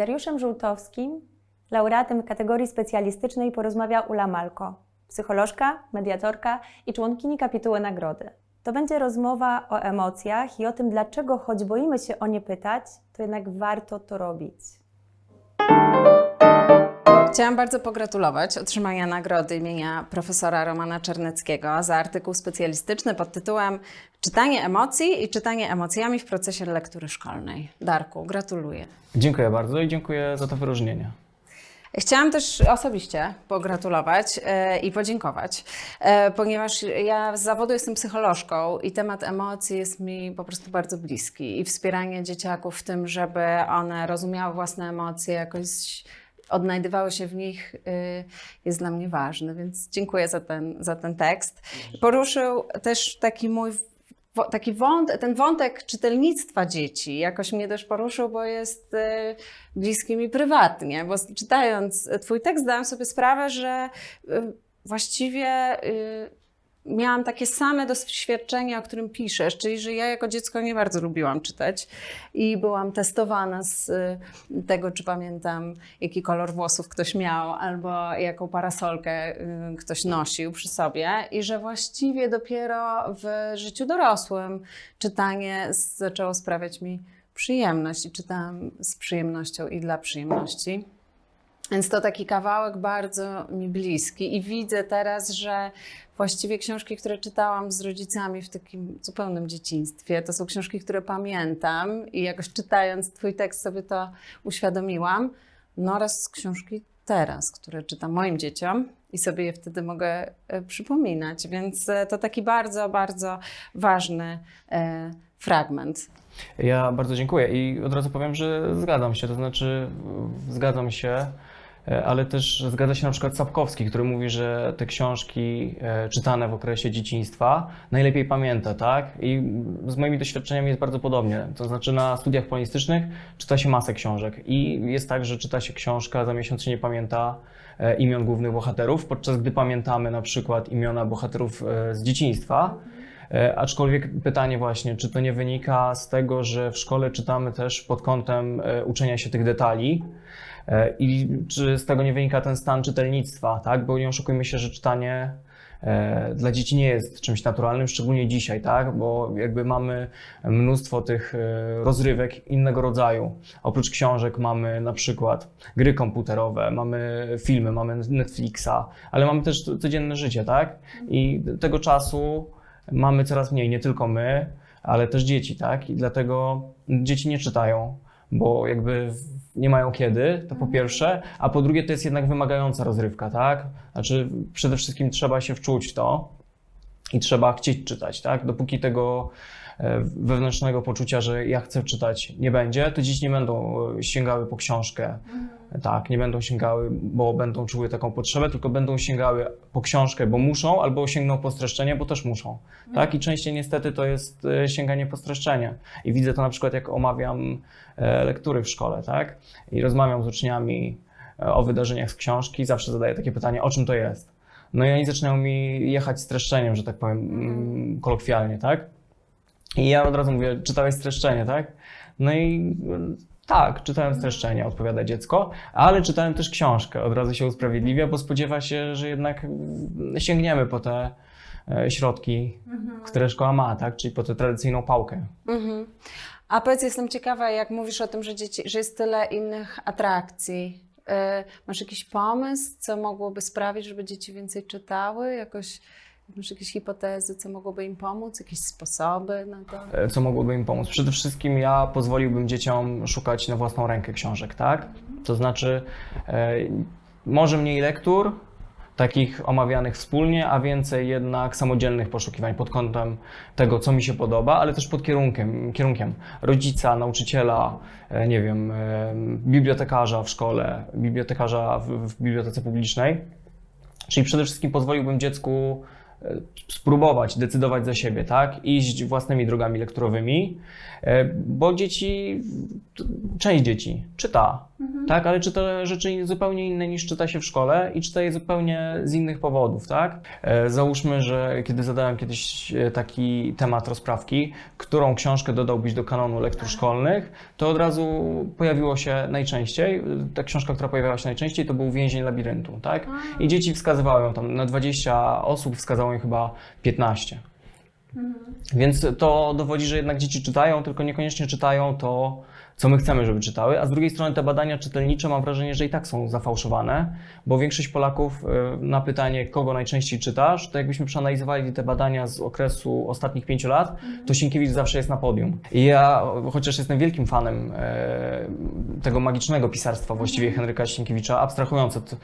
Dariuszem Żółtowskim, laureatem kategorii specjalistycznej, porozmawia Ula Malko, psycholożka, mediatorka i członkini kapituły nagrody. To będzie rozmowa o emocjach i o tym, dlaczego choć boimy się o nie pytać, to jednak warto to robić. Chciałam bardzo pogratulować otrzymania nagrody imienia profesora Romana Czerneckiego za artykuł specjalistyczny pod tytułem Czytanie emocji i czytanie emocjami w procesie lektury szkolnej. Darku, gratuluję. Dziękuję bardzo i dziękuję za to wyróżnienie. Chciałam też osobiście pogratulować e, i podziękować, e, ponieważ ja z zawodu jestem psycholożką i temat emocji jest mi po prostu bardzo bliski i wspieranie dzieciaków w tym, żeby one rozumiały własne emocje, jakoś odnajdywały się w nich, y, jest dla mnie ważny, więc dziękuję za ten, za ten tekst. Poruszył też taki mój taki wąt, ten wątek czytelnictwa dzieci jakoś mnie też poruszył, bo jest y, bliski mi prywatnie, bo czytając Twój tekst zdałam sobie sprawę, że y, właściwie miałam takie same doświadczenia, o którym piszesz, czyli że ja jako dziecko nie bardzo lubiłam czytać i byłam testowana z y, tego, czy pamiętam, jaki kolor włosów ktoś miał albo jaką parasolkę y, ktoś nosił przy sobie i że właściwie dopiero w życiu dorosłym czytanie zaczęło sprawiać mi przyjemność i czytałam z przyjemnością i dla przyjemności. Więc to taki kawałek bardzo mi bliski i widzę teraz, że właściwie książki, które czytałam z rodzicami w takim zupełnym dzieciństwie, to są książki, które pamiętam i jakoś czytając Twój tekst sobie to uświadomiłam. No oraz książki teraz, które czytam moim dzieciom i sobie je wtedy mogę e, przypominać. Więc e, to taki bardzo, bardzo ważny e, fragment. Ja bardzo dziękuję i od razu powiem, że zgadzam się, to znaczy zgadzam się, ale też zgadza się na przykład Sapkowski, który mówi, że te książki e, czytane w okresie dzieciństwa najlepiej pamięta, tak? I z moimi doświadczeniami jest bardzo podobnie. To znaczy na studiach polonistycznych czyta się masę książek i jest tak, że czyta się książka, za miesiąc się nie pamięta e, imion głównych bohaterów, podczas gdy pamiętamy na przykład imiona bohaterów e, z dzieciństwa. E, Aczkolwiek pytanie właśnie, czy to nie wynika z tego, że w szkole czytamy też pod kątem e, uczenia się tych detali e, i czy z tego nie wynika ten stan czytelnictwa, tak? Bo nie oszukujmy się, że czytanie e, dla dzieci nie jest czymś naturalnym, szczególnie dzisiaj, tak? Bo jakby mamy mnóstwo tych e, rozrywek innego rodzaju. Oprócz książek mamy na przykład gry komputerowe, mamy filmy, mamy Netflixa, ale mamy też codzienne życie, tak? I tego czasu mamy coraz mniej, nie tylko my, ale też dzieci, tak? I dlatego dzieci nie czytają, bo jakby nie mają kiedy, to po pierwsze, a po drugie to jest jednak wymagająca rozrywka, tak? Znaczy przede wszystkim trzeba się wczuć w to i trzeba chcieć czytać, tak? Dopóki tego wewnętrznego poczucia, że ja chcę czytać nie będzie, to dzieci nie będą e, sięgały po książkę, tak, nie będą sięgały, bo będą czuły taką potrzebę, tylko będą sięgały po książkę, bo muszą, albo sięgną po streszczenie, bo też muszą. Tak? I częściej niestety to jest e, sięganie po streszczenie. I widzę to na przykład, jak omawiam e, lektury w szkole, tak? I rozmawiam z uczniami e, o wydarzeniach z książki, zawsze zadaję takie pytanie, o czym to jest? No i oni zaczynają mi jechać streszczeniem, że tak powiem, mm, kolokwialnie, tak? I ja od razu mówię, czytałeś streszczenie, tak? No i tak, czytałem streszczenie, odpowiada dziecko, ale czytałem też książkę. Od razu się usprawiedliwia, bo spodziewa się, że jednak sięgniemy po te e, środki, które szkoła ma, tak? Czyli po tę tradycyjną pałkę. Mhm. A powiedz, jestem ciekawa, jak mówisz o tym, że, dzieci, że jest tyle innych atrakcji. Yy, masz jakiś pomysł, co mogłoby sprawić, żeby dzieci więcej czytały? Jakoś, masz jakieś hipotezy, co mogłoby im pomóc? Jakieś sposoby na to? E, Co mogłoby im pomóc? Przede wszystkim ja pozwoliłbym dzieciom szukać na własną rękę książek, tak? To znaczy, e, może mniej lektur, takich omawianych wspólnie, a więcej jednak samodzielnych poszukiwań pod kątem tego, co mi się podoba, ale też pod kierunkiem, kierunkiem rodzica, nauczyciela, e, nie wiem, bibliotekarza w szkole, bibliotekarza w, w bibliotece publicznej. Czyli przede wszystkim pozwoliłbym dziecku spróbować decydować za siebie, tak? Iść własnymi drogami lekturowymi, e, bo dzieci, część dzieci czyta, tak? Ale czyta rzeczy zupełnie inne niż czyta się w szkole i czyta je zupełnie z innych powodów, tak? E, Załóżmy, że kiedy zadałem kiedyś e, taki temat rozprawki, którą książkę dodałbyś do kanonu lektur szkolnych, to od razu pojawiło się najczęściej, e, ta książka, która pojawiała się najczęściej, to był Więzień labiryntu, tak? I dzieci wskazywały ją tam, na 20 osób wskazało ją chyba 15. Więc to dowodzi, że jednak dzieci czytają, tylko niekoniecznie czytają to, co my chcemy, żeby czytały. A z drugiej strony te badania czytelnicze mam wrażenie, że i tak są zafałszowane, bo większość Polaków y, na pytanie, kogo najczęściej czytasz, to jakbyśmy przeanalizowali te badania z okresu ostatnich pięciu lat, to Sienkiewicz zawsze jest na podium. I ja, chociaż jestem wielkim fanem e, tego magicznego pisarstwa właściwie Henryka Sienkiewicza, abstrahując od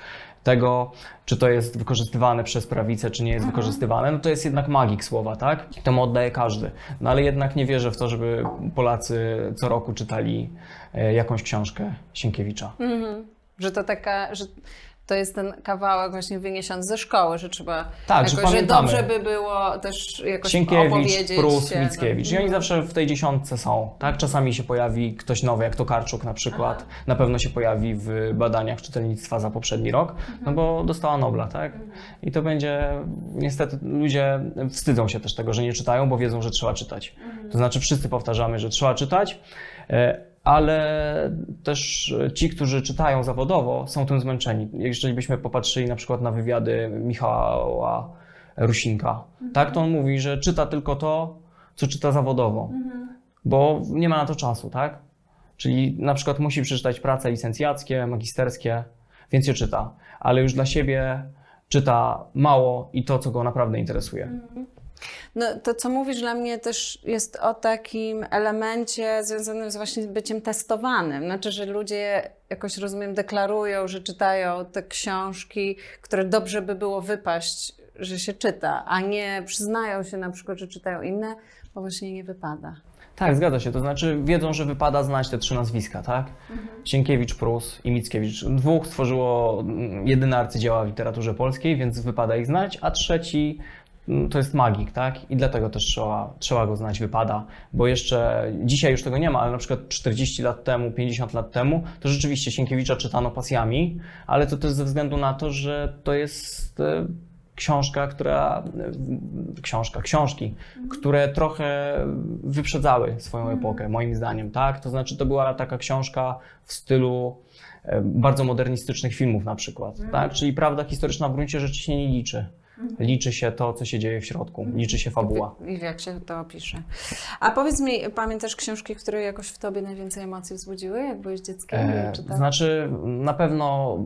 tego, czy to jest wykorzystywane przez prawicę, czy nie jest wykorzystywane, no to jest jednak magik słowa, tak? Temu oddaje każdy. No ale jednak nie wierzę w to, żeby Polacy co roku czytali e, jakąś książkę Sienkiewicza. Mhm. Że to taka, że to jest ten kawałek właśnie wyniesiony ze szkoły, że trzeba Tak, że jakoś, że pamiętamy. dobrze by było też jakoś Sienkiewicz, opowiedzieć Prus, się. Mickiewicz. I oni zawsze w tej dziesiątce są, tak? Czasami się pojawi ktoś nowy, jak to Karczuk na przykład. Na pewno się pojawi w badaniach czytelnictwa za poprzedni rok, no bo dostała Nobla, tak? I to będzie, niestety ludzie wstydzą się też tego, że nie czytają, bo wiedzą, że trzeba czytać. To znaczy wszyscy powtarzamy, że trzeba czytać, e, ale też ci, którzy czytają zawodowo, są tym zmęczeni. Jeżeli byśmy popatrzyli na przykład na wywiady Michała Rusinka, tak, to on mówi, że czyta tylko to, co czyta zawodowo, bo nie ma na to czasu, tak? Czyli na przykład musi przeczytać prace licencjackie, magisterskie, więc je czyta, ale już dla siebie czyta mało i to, co go naprawdę interesuje. No to, co mówisz, dla mnie też jest o takim elemencie związanym z właśnie byciem testowanym. Znaczy, że ludzie jakoś, rozumiem, deklarują, że czytają te książki, które dobrze by było wypaść, że się czyta, a nie przyznają się na przykład, że czytają inne, bo właśnie nie wypada. Tak, zgadza się. To znaczy wiedzą, że wypada znać te trzy nazwiska, tak? Sienkiewicz, Prus i Mickiewicz. Dwóch stworzyło mm, jedyne arcydzieła w literaturze polskiej, więc wypada ich znać, a trzeci to jest magik, tak? I dlatego też trzeba, trzeba go znać, wypada, bo jeszcze dzisiaj już tego nie ma, ale na przykład 40 lat temu, 50 lat temu, to rzeczywiście Sienkiewicza czytano pasjami, ale to też ze względu na to, że to jest e, książka, która, e, książka, książki, które trochę wyprzedzały swoją epokę, moim zdaniem, tak? To znaczy, to była taka książka w stylu e, bardzo modernistycznych filmów na przykład, tak? Czyli prawda historyczna w gruncie rzeczy się nie liczy. Liczy się to, co się dzieje w środku, liczy się fabuła. I jak się to opisze. A powiedz mi, pamiętasz książki, które jakoś w tobie najwięcej emocji wzbudziły, jak byłeś dzieckiem? E, i czytałeś? znaczy, na pewno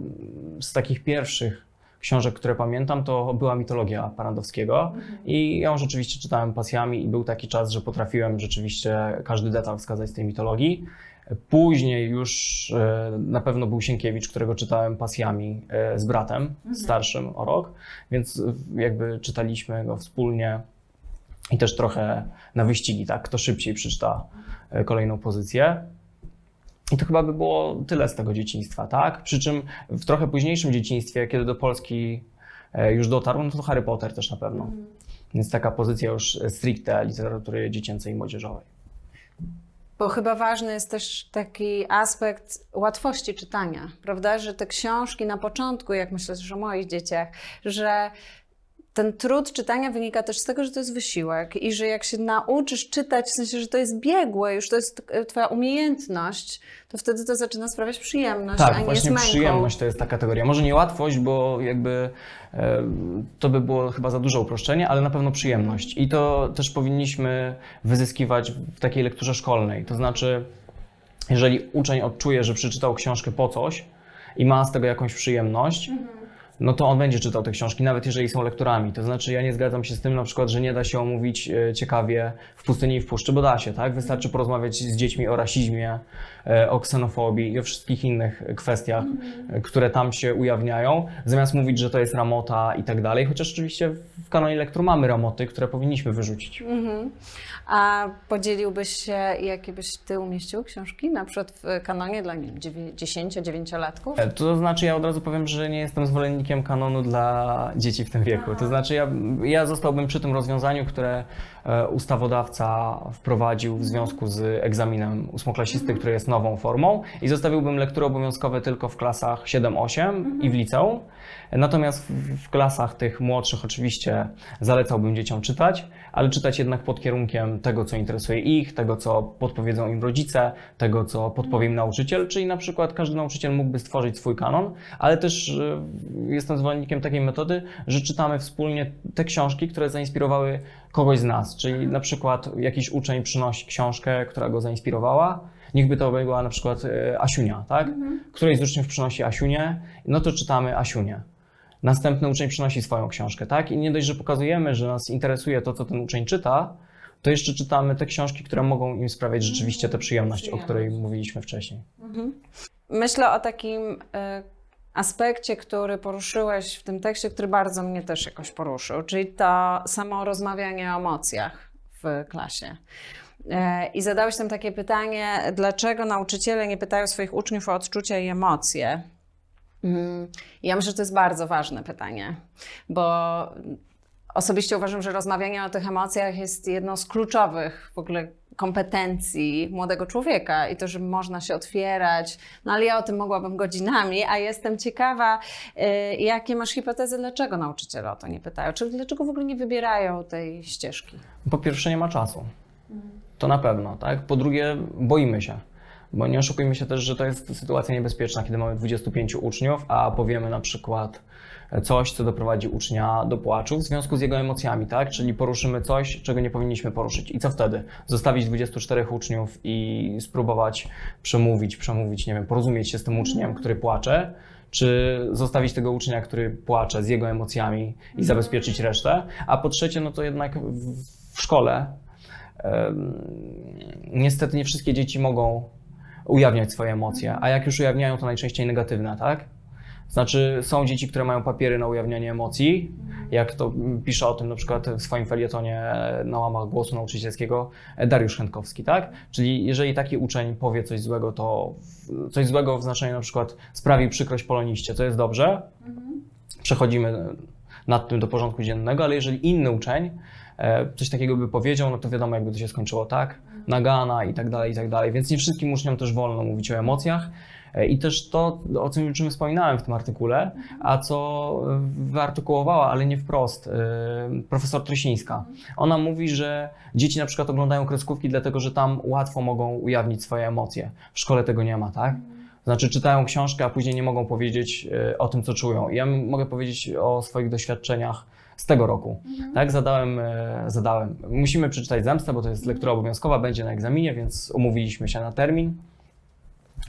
z takich pierwszych książek, które pamiętam, to była mitologia Parandowskiego i ją rzeczywiście czytałem pasjami i był taki czas, że potrafiłem rzeczywiście każdy detal wskazać z tej mitologii. Później już e, na pewno był Sienkiewicz, którego czytałem pasjami e, z bratem starszym o rok, więc jakby czytaliśmy go wspólnie i też trochę na wyścigi, tak, kto szybciej przeczyta e, kolejną pozycję. I to chyba by było tyle z tego dzieciństwa, tak? Przy czym w trochę późniejszym dzieciństwie, kiedy do Polski już dotarł, no to Harry Potter też na pewno. Więc taka pozycja już stricte literatury dziecięcej i młodzieżowej. Bo chyba ważny jest też taki aspekt łatwości czytania, prawda? Że te książki na początku, jak myślę też o moich dzieciach, że ten trud czytania wynika też z tego, że to jest wysiłek i że jak się nauczysz czytać, w sensie, że to jest biegłe, już to jest twoja umiejętność, to wtedy to zaczyna sprawiać przyjemność, a Tak, nie właśnie jest przyjemność to jest ta kategoria. Może nie łatwość, bo jakby e, to by było chyba za duże uproszczenie, ale na pewno przyjemność. I to też powinniśmy wyzyskiwać w takiej lekturze szkolnej. To znaczy, jeżeli uczeń odczuje, że przeczytał książkę po coś i ma z tego jakąś przyjemność, no to on będzie czytał te książki, nawet jeżeli są lekturami. To znaczy, ja nie zgadzam się z tym na przykład, że nie da się omówić e, ciekawie w pustyni i w puszczy, bo da się, tak? Wystarczy porozmawiać z dziećmi o rasizmie, e, o ksenofobii i o wszystkich innych kwestiach, e, które tam się ujawniają, zamiast mówić, że to jest ramota i tak dalej, chociaż oczywiście w kanonie lektur mamy ramoty, które powinniśmy wyrzucić. Mhm. A podzieliłbyś się, jakie byś ty umieścił książki, na przykład w kanonie dla nie wiem, 10-9-latków? E, To znaczy, ja od razu powiem, że nie jestem zwolennikiem zwolennikiem kanonu dla dzieci w tym wieku. To znaczy, ja, ja zostałbym przy tym rozwiązaniu, które ustawodawca wprowadził w związku z egzaminem ósmoklasisty, który jest nową formą, i zostawiłbym lektury obowiązkowe tylko w klasach 7-8 i w liceum. Natomiast w, w klasach tych młodszych oczywiście zalecałbym dzieciom czytać, ale czytać jednak pod kierunkiem tego, co interesuje ich, tego, co podpowiedzą im rodzice, tego, co podpowie im nauczyciel, czyli na przykład każdy nauczyciel mógłby stworzyć swój kanon, ale też e, jestem zwolennikiem takiej metody, że czytamy wspólnie te książki, które zainspirowały kogoś z nas, czyli na przykład jakiś uczeń przynosi książkę, która go zainspirowała, Niechby to była na przykład e, Asiunia, tak? Któryś z uczniów przynosi Asiunię, no to czytamy Asiunię. Następny uczeń przynosi swoją książkę, tak? I nie dość, że pokazujemy, że nas interesuje to, co ten uczeń czyta, to jeszcze czytamy te książki, które mogą im sprawiać rzeczywiście tę przyjemność, o której mówiliśmy wcześniej. Myślę o takim e, aspekcie, który poruszyłeś w tym tekście, który bardzo mnie też jakoś poruszył, czyli to samo rozmawianie o emocjach w klasie. E, I zadałeś tam takie pytanie, dlaczego nauczyciele nie pytają swoich uczniów o odczucia i emocje? Mm, Ja myślę, że to jest bardzo ważne pytanie, bo osobiście uważam, że rozmawianie o tych emocjach jest jedną z kluczowych w ogóle kompetencji młodego człowieka i to, że można się otwierać. No ale ja o tym mogłabym godzinami, a jestem ciekawa, y, jakie masz hipotezy, dlaczego nauczyciele o to nie pytają, czy dlaczego w ogóle nie wybierają tej ścieżki? Po pierwsze, nie ma czasu. To na pewno, tak? Po drugie, boimy się. Bo nie oszukujmy się też, że to jest sytuacja niebezpieczna, kiedy mamy 25 uczniów, a powiemy na przykład coś, co doprowadzi ucznia do płaczu w związku z jego emocjami, tak? Czyli poruszymy coś, czego nie powinniśmy poruszyć. I co wtedy? Zostawić 24 uczniów i spróbować przemówić, przemówić, nie wiem, porozumieć się z tym uczniem, który płacze, czy zostawić tego ucznia, który płacze z jego emocjami i zabezpieczyć resztę. A po trzecie, no to jednak w, szkole niestety nie wszystkie dzieci mogą ujawniać swoje emocje, a jak już ujawniają, to najczęściej negatywne, tak? Znaczy, są dzieci, które mają papiery na ujawnianie emocji, jak to pisze o tym na przykład w swoim felietonie na łamach głosu nauczycielskiego Dariusz Chętkowski, tak? Czyli jeżeli taki uczeń powie coś złego, to coś złego w znaczeniu na przykład sprawi przykrość poloniście, to jest dobrze, przechodzimy nad tym do porządku dziennego, ale jeżeli inny uczeń e, coś takiego by powiedział, no to wiadomo, jakby to się skończyło, tak? Nagana i tak dalej, i tak dalej. Więc nie wszystkim uczniom też wolno mówić o emocjach. E, I też to, o czym czym wspominałem w tym artykule, a co wyartykułowała, ale nie wprost, e, profesor Trosińska. Ona mówi, że dzieci na przykład oglądają kreskówki, dlatego że tam łatwo mogą ujawnić swoje emocje. W szkole tego nie ma, tak? Znaczy czytają książkę, a później nie mogą powiedzieć e, o tym, co czują. I Ja mogę powiedzieć o swoich doświadczeniach z tego roku. Tak, zadałem, zadałem. Musimy przeczytać Zemstę, bo to jest lektura obowiązkowa, będzie na egzaminie, więc umówiliśmy się na termin.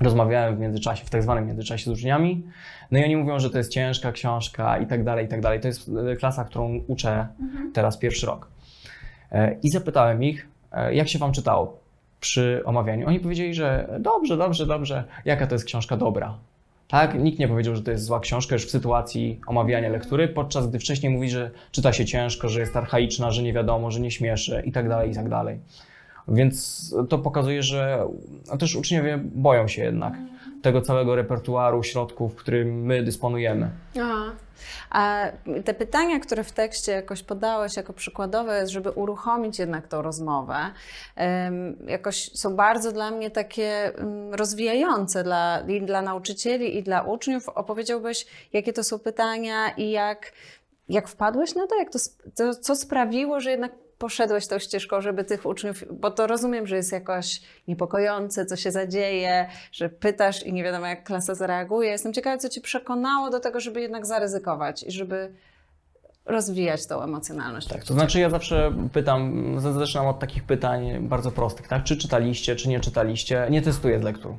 Rozmawiałem w międzyczasie, w tak zwanym międzyczasie z uczniami. No i oni mówią, że to jest ciężka książka i tak dalej, i tak dalej. To jest e, klasa, którą uczę teraz pierwszy rok. E, I zapytałem ich, e, jak się wam czytało przy omawianiu. Oni powiedzieli, że dobrze, dobrze, dobrze. Jaka to jest książka dobra? Tak, nikt nie powiedział, że to jest zła książka już w sytuacji omawiania lektury, podczas gdy wcześniej mówi, że czyta się ciężko, że jest archaiczna, że nie wiadomo, że nie śmieszy i tak dalej, i tak dalej. Więc to pokazuje, że też uczniowie boją się jednak tego całego repertuaru środków, którym my dysponujemy. Aha. A te pytania, które w tekście jakoś podałeś jako przykładowe, żeby uruchomić jednak tą rozmowę, jakoś są bardzo dla mnie takie mm, rozwijające dla, i dla nauczycieli, i dla uczniów. Opowiedziałbyś, jakie to są pytania i jak, jak wpadłeś na to? Jak to, co sprawiło, że jednak poszedłeś tą ścieżką, żeby tych uczniów, bo to rozumiem, że jest jakoś niepokojące, co się zadzieje, że pytasz i nie wiadomo, jak klasa zareaguje. Jestem ciekawa, co Cię przekonało do tego, żeby jednak zaryzykować i żeby rozwijać tą emocjonalność. Tak, to znaczy ja zawsze pytam, zaczynam od takich pytań bardzo prostych, tak? Czy czytaliście, czy nie czytaliście? Nie testuję z lektur.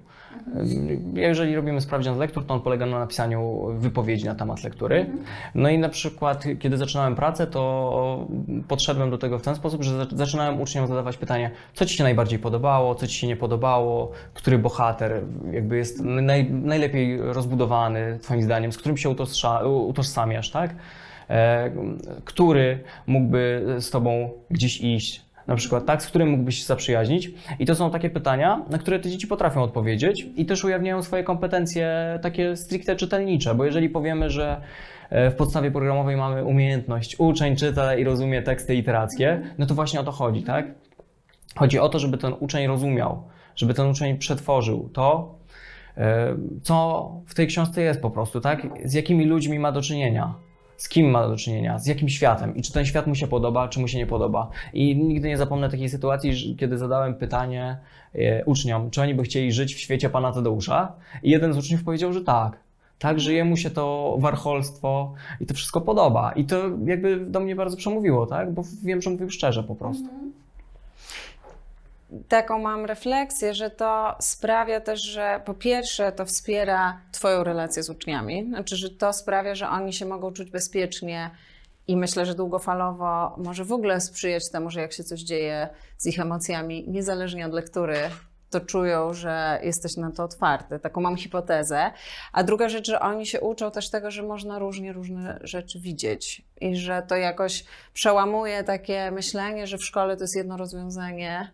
Jeżeli robimy sprawdzian z lektur, to on polega na napisaniu wypowiedzi na temat lektury. No i na przykład, kiedy zaczynałem pracę, to podszedłem do tego w ten sposób, że zac- zaczynałem uczniom zadawać pytanie, co Ci się najbardziej podobało, co Ci się nie podobało, który bohater jakby jest naj, najlepiej rozbudowany Twoim zdaniem, z którym się utożsamiasz, tak? E, który mógłby z Tobą gdzieś iść na przykład, tak, z którym mógłbyś się zaprzyjaźnić. I to są takie pytania, na które te dzieci potrafią odpowiedzieć i też ujawniają swoje kompetencje takie stricte czytelnicze, bo jeżeli powiemy, że e, w podstawie programowej mamy umiejętność uczeń czyta i rozumie teksty literackie, no to właśnie o to chodzi, tak? Chodzi o to, żeby ten uczeń rozumiał, żeby ten uczeń przetworzył to, e, co w tej książce jest po prostu, tak? Z jakimi ludźmi ma do czynienia, z kim ma do czynienia, z jakim światem i czy ten świat mu się podoba, czy mu się nie podoba. I nigdy nie zapomnę takiej sytuacji, kiedy zadałem pytanie e, uczniom, czy oni by chcieli żyć w świecie pana Tadeusza i jeden z uczniów powiedział, że tak. Tak, że jemu się to warcholstwo i to wszystko podoba. I to jakby do mnie bardzo przemówiło, tak? Bo wiem, że mówił szczerze po prostu. Taką mam refleksję, że to sprawia też, że po pierwsze to wspiera Twoją relację z uczniami, znaczy, że to sprawia, że oni się mogą czuć bezpiecznie i myślę, że długofalowo może w ogóle sprzyjać temu, że jak się coś dzieje z ich emocjami, niezależnie od lektury, to czują, że jesteś na to otwarty. Taką mam hipotezę. A druga rzecz, że oni się uczą też tego, że można różnie różne rzeczy widzieć i że to jakoś przełamuje takie myślenie, że w szkole to jest jedno rozwiązanie.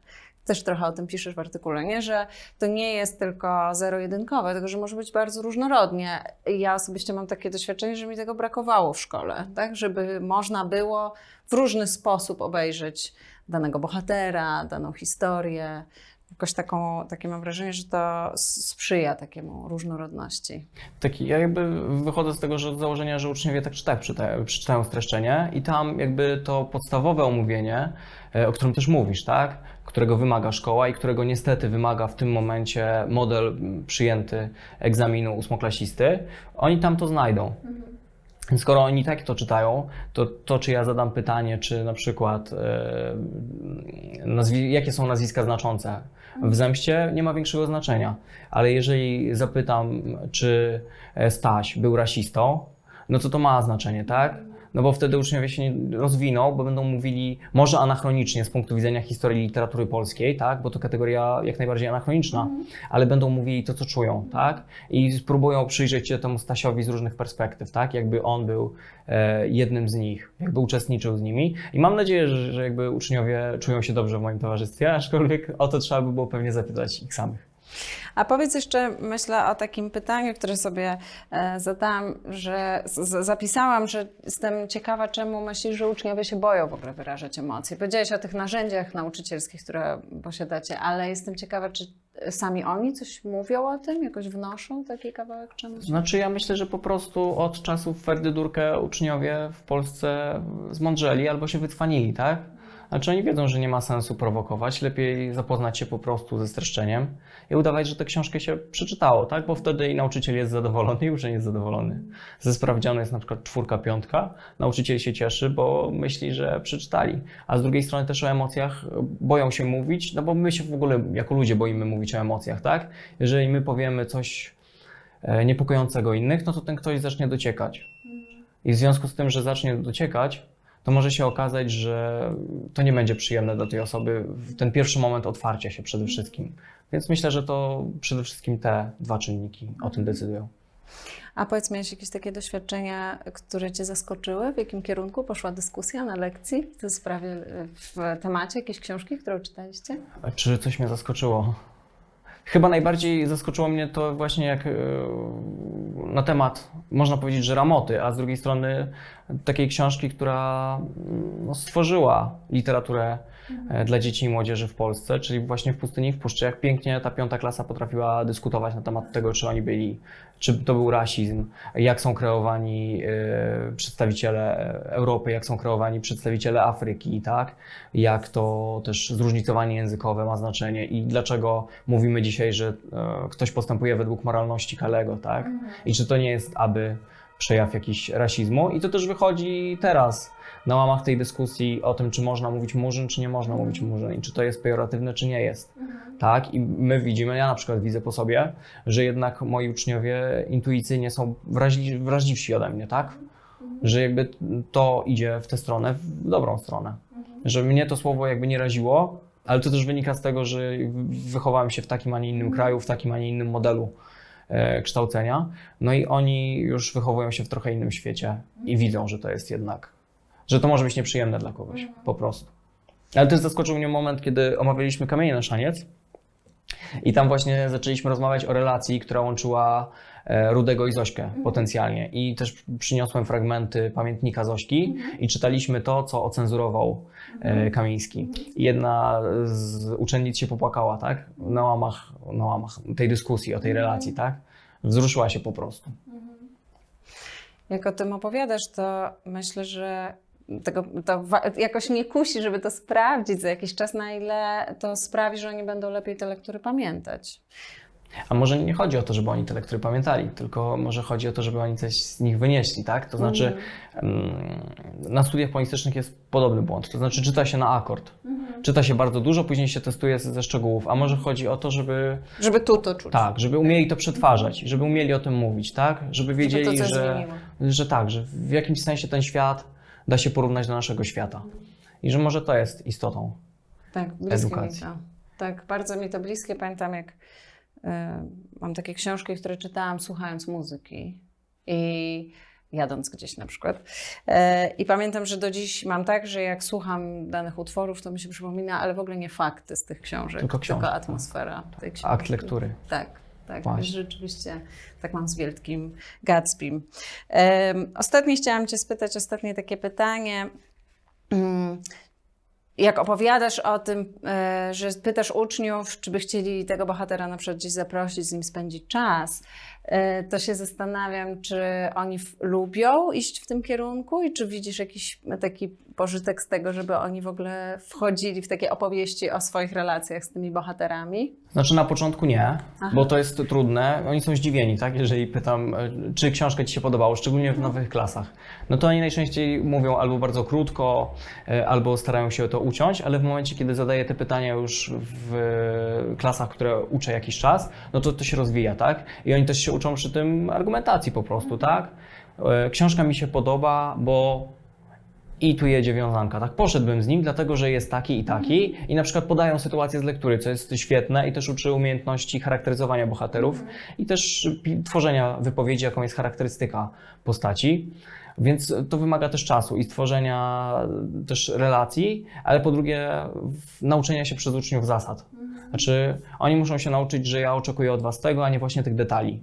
Też trochę o tym piszesz w artykule, nie? że to nie jest tylko zero-jedynkowe, tylko że może być bardzo różnorodnie. Ja osobiście mam takie doświadczenie, że mi tego brakowało w szkole, tak? żeby można było w różny sposób obejrzeć danego bohatera, daną historię. Jakoś taką, takie mam wrażenie, że to sprzyja takiemu różnorodności. Taki, ja jakby wychodzę z tego że z założenia, że uczniowie tak czy tak przeczytają, streszczenie i tam jakby to podstawowe omówienie, e, o którym też mówisz, tak? Którego wymaga szkoła i którego niestety wymaga w tym momencie model przyjęty egzaminu ósmoklasisty, oni tam to znajdą. Skoro oni tak to czytają, to to, czy ja zadam pytanie, czy na przykład nazwi- jakie są nazwiska znaczące w zemście, nie ma większego znaczenia. Ale jeżeli zapytam, czy Staś był rasistą, no to to ma znaczenie, tak? No bo wtedy uczniowie się nie rozwiną, bo będą mówili może anachronicznie z punktu widzenia historii literatury polskiej, tak? Bo to kategoria jak najbardziej anachroniczna, ale będą mówili to, co czują, tak? I spróbują przyjrzeć się temu Stasiowi z różnych perspektyw, tak? Jakby on był e, jednym z nich, jakby uczestniczył z nimi. I mam nadzieję, że, że jakby uczniowie czują się dobrze w moim towarzystwie, aczkolwiek o to trzeba by było pewnie zapytać ich samych. A powiedz jeszcze, myślę o takim pytaniu, które sobie e, zadałam, że zapisałam, że jestem ciekawa, czemu myślisz, że uczniowie się boją w ogóle wyrażać emocje. Powiedziałeś o tych narzędziach nauczycielskich, które posiadacie, ale jestem ciekawa, czy sami oni coś mówią o tym, jakoś wnoszą taki kawałek czemuś? Znaczy ja myślę, że po prostu od czasów Ferdy Durkę uczniowie w Polsce zmądrzeli albo się wycwanili, tak? Znaczy oni wiedzą, że nie ma sensu prowokować, lepiej zapoznać się po prostu ze streszczeniem i udawać, że tę książkę się przeczytało, tak? Bo wtedy i nauczyciel jest zadowolony i uczeń jest zadowolony. Ze sprawdzianu jest na przykład czwórka, piątka, nauczyciel się cieszy, bo myśli, że przeczytali. A z drugiej strony też o emocjach boją się mówić, no bo my się w ogóle jako ludzie boimy mówić o emocjach, tak? Jeżeli my powiemy coś e, niepokojącego innych, no to ten ktoś zacznie dociekać. I w związku z tym, że zacznie dociekać, to może się okazać, że to nie będzie przyjemne dla tej osoby w ten pierwszy moment otwarcia się przede wszystkim. Więc myślę, że to przede wszystkim te dwa czynniki o tym decydują. A powiedz, miałeś jakieś takie doświadczenia, które Cię zaskoczyły? W jakim kierunku poszła dyskusja na lekcji w tej sprawie, w temacie jakiejś książki, którą czytaliście? Czy coś mnie zaskoczyło? Chyba najbardziej zaskoczyło mnie to właśnie jak e, na temat, można powiedzieć, że ramoty, a z drugiej strony takiej książki, która no, stworzyła literaturę e, dla dzieci i młodzieży w Polsce, czyli właśnie w Pustyni i w Puszczy. Jak pięknie ta piąta klasa potrafiła dyskutować na temat tego, czy oni byli, czy to był rasizm, jak są kreowani e, przedstawiciele Europy, jak są kreowani przedstawiciele Afryki, tak? Jak to też zróżnicowanie językowe ma znaczenie i dlaczego mówimy dzisiaj, że e, ktoś postępuje według moralności Kalego, tak? I czy to nie jest aby przejaw jakiś rasizmu? I to też wychodzi teraz na łamach tej dyskusji o tym, czy można mówić murzyn, czy nie można mówić murzyn i czy to jest pejoratywne, czy nie jest. Tak? I my widzimy, ja na przykład widzę po sobie, że jednak moi uczniowie intuicyjnie są wrażli, wrażliwsi ode mnie, tak? Że jakby to idzie w tę stronę, w dobrą stronę. Że mnie to słowo jakby nie raziło, ale to też wynika z tego, że wychowałem się w takim, a nie innym kraju, w takim, a nie innym modelu e, kształcenia. No i oni już wychowują się w trochę innym świecie i widzą, że to jest jednak, że to może być nieprzyjemne dla kogoś, po prostu. Ale też zaskoczył mnie moment, kiedy omawialiśmy kamienie na szaniec i tam właśnie zaczęliśmy rozmawiać o relacji, która łączyła e, Rudego i Zośkę potencjalnie. I też przyniosłem fragmenty pamiętnika Zośki i czytaliśmy to, co ocenzurował e, Kamiński. I jedna z uczennic się popłakała, tak? Na łamach, na łamach tej dyskusji o tej relacji, tak? Wzruszyła się po prostu. Jak o tym opowiadasz, to myślę, że tego, to jakoś mnie kusi, żeby to sprawdzić za jakiś czas, na ile to sprawi, że oni będą lepiej te lektury pamiętać. A może nie chodzi o to, żeby oni te lektury pamiętali, tylko może chodzi o to, żeby oni coś z nich wynieśli, tak? To znaczy, mm, na studiach polonistycznych jest podobny błąd. To znaczy, czyta się na akord. Czyta się bardzo dużo, później się testuje ze szczegółów. A może chodzi o to, żeby Żeby tu to czuć. tak, żeby umieli to przetwarzać, żeby umieli o tym mówić, tak? Żeby wiedzieli, coś że, że tak, że w jakimś sensie ten świat da się porównać do naszego świata. I że może to jest istotą. Tak, edukacji. Tak, bardzo mi to bliskie. Pamiętam, jak y, mam takie książki, które czytałam słuchając muzyki i jadąc gdzieś na przykład. E, I pamiętam, że do dziś mam tak, że jak słucham danych utworów, to mi się przypomina, ale w ogóle nie fakty z tych książek, Tylko książki, tak. atmosfera tej książki. Akt lektury. Tak, tak. Właśnie. Rzeczywiście tak mam z Wielkim Gatsbym. Em, ostatnie chciałam Cię spytać, ostatnie takie pytanie. Mm, Jak opowiadasz o tym, e, że pytasz uczniów, czy by chcieli tego bohatera na przykład gdzieś zaprosić, z nim spędzić czas, to się zastanawiam, czy oni lubią iść w tym kierunku i czy widzisz jakiś taki pożytek z tego, żeby oni w ogóle wchodzili w takie opowieści o swoich relacjach z tymi bohaterami? Znaczy na początku nie, Aha. bo to jest trudne. Oni są zdziwieni, tak? Jeżeli pytam, e, czy książka Ci się podobała, szczególnie w nowych klasach. No to oni najczęściej mówią albo bardzo krótko, e, albo starają się to uciąć, ale w momencie, kiedy zadaję te pytania już w klasach, które uczę jakiś czas, no to to się rozwija, tak? I oni też się uczą przy tym argumentacji po prostu, tak? E, Książka mi się podoba, bo i tu jedzie wiązanka, tak? Poszedłbym z nim, dlatego że jest taki i taki i na przykład podają sytuację z lektury, co jest świetne i też uczy umiejętności charakteryzowania bohaterów i też tworzenia wypowiedzi, jaką jest charakterystyka postaci. Więc to wymaga też czasu i stworzenia też relacji, ale po drugie nauczenia się przez uczniów zasad. Znaczy, oni muszą się nauczyć, że ja oczekuję od was tego, a nie właśnie tych detali.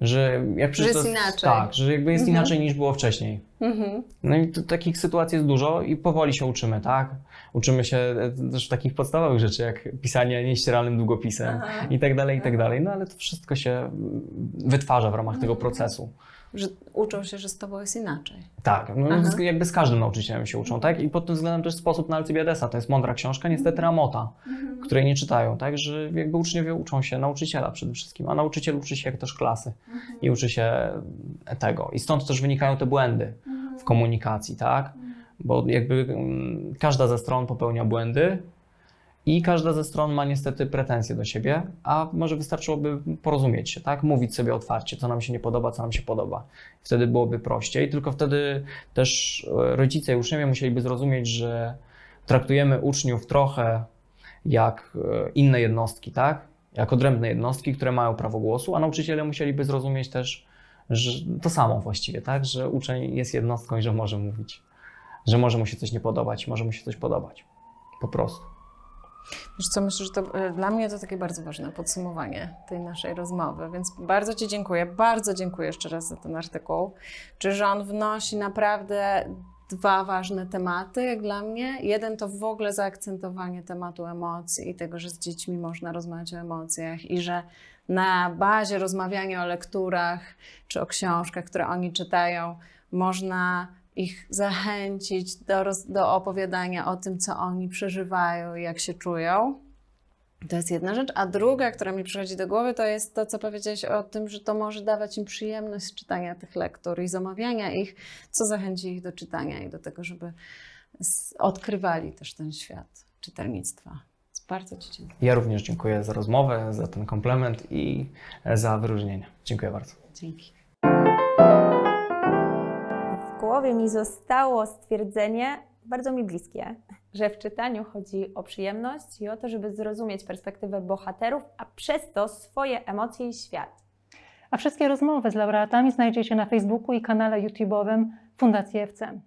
Że jak Że jest inaczej. Tak, że jakby jest Mhm. inaczej niż było wcześniej. Mhm. No i t- takich sytuacji jest dużo i powoli się uczymy, tak? Uczymy się e, też takich podstawowych rzeczy, jak pisanie nieścieralnym długopisem i tak dalej, i tak dalej. No ale to wszystko się mm, wytwarza w ramach tego procesu. Że uczą się, że z tobą jest inaczej. Tak, no z, jakby z każdym nauczycielem się uczą, tak? I pod tym względem też sposób na Alcybiadesa. To jest mądra książka, niestety ramota, której nie czytają, tak? Że jakby uczniowie uczą się nauczyciela przede wszystkim, a nauczyciel uczy się jak też klasy i uczy się tego. I stąd też wynikają te błędy w komunikacji, tak? Bo jakby mm, każda ze stron popełnia błędy i każda ze stron ma niestety pretensje do siebie, a może wystarczyłoby porozumieć się, tak? Mówić sobie otwarcie, co nam się nie podoba, co nam się podoba. Wtedy byłoby prościej, tylko wtedy też e, rodzice i uczniowie musieliby zrozumieć, że traktujemy uczniów trochę jak e, inne jednostki, tak? Jak odrębne jednostki, które mają prawo głosu, a nauczyciele musieliby zrozumieć też, że to samo właściwie, tak? Że uczeń jest jednostką i że może mówić, że może mu się coś nie podobać, może mu się coś podobać. Po prostu. Wiesz co, myślę, że to e, dla mnie to takie bardzo ważne podsumowanie tej naszej rozmowy, więc bardzo Ci dziękuję, bardzo dziękuję jeszcze raz za ten artykuł. Czy on wnosi naprawdę dwa ważne tematy, jak dla mnie. Jeden to w ogóle zaakcentowanie tematu emocji i tego, że z dziećmi można rozmawiać o emocjach i że na bazie rozmawiania o lekturach czy o książkach, które oni czytają, można ich zachęcić do, roz, do opowiadania o tym, co oni przeżywają i jak się czują. To jest jedna rzecz. A druga, która mi przychodzi do głowy, to jest to, co powiedziałeś o tym, że to może dawać im przyjemność z czytania tych lektur i z omawiania ich, co zachęci ich do czytania i do tego, żeby odkrywali też ten świat czytelnictwa. Bardzo Ci dziękuję. Ja również dziękuję za rozmowę, za ten komplement i za wyróżnienie. Dziękuję bardzo. Dzięki. Głowie mi zostało stwierdzenie, bardzo mi bliskie, że w czytaniu chodzi o przyjemność i o to, żeby zrozumieć perspektywę bohaterów, a przez to swoje emocje i świat. A wszystkie rozmowy z laureatami znajdziecie na Facebooku i kanale YouTube'owym Fundacji FCM.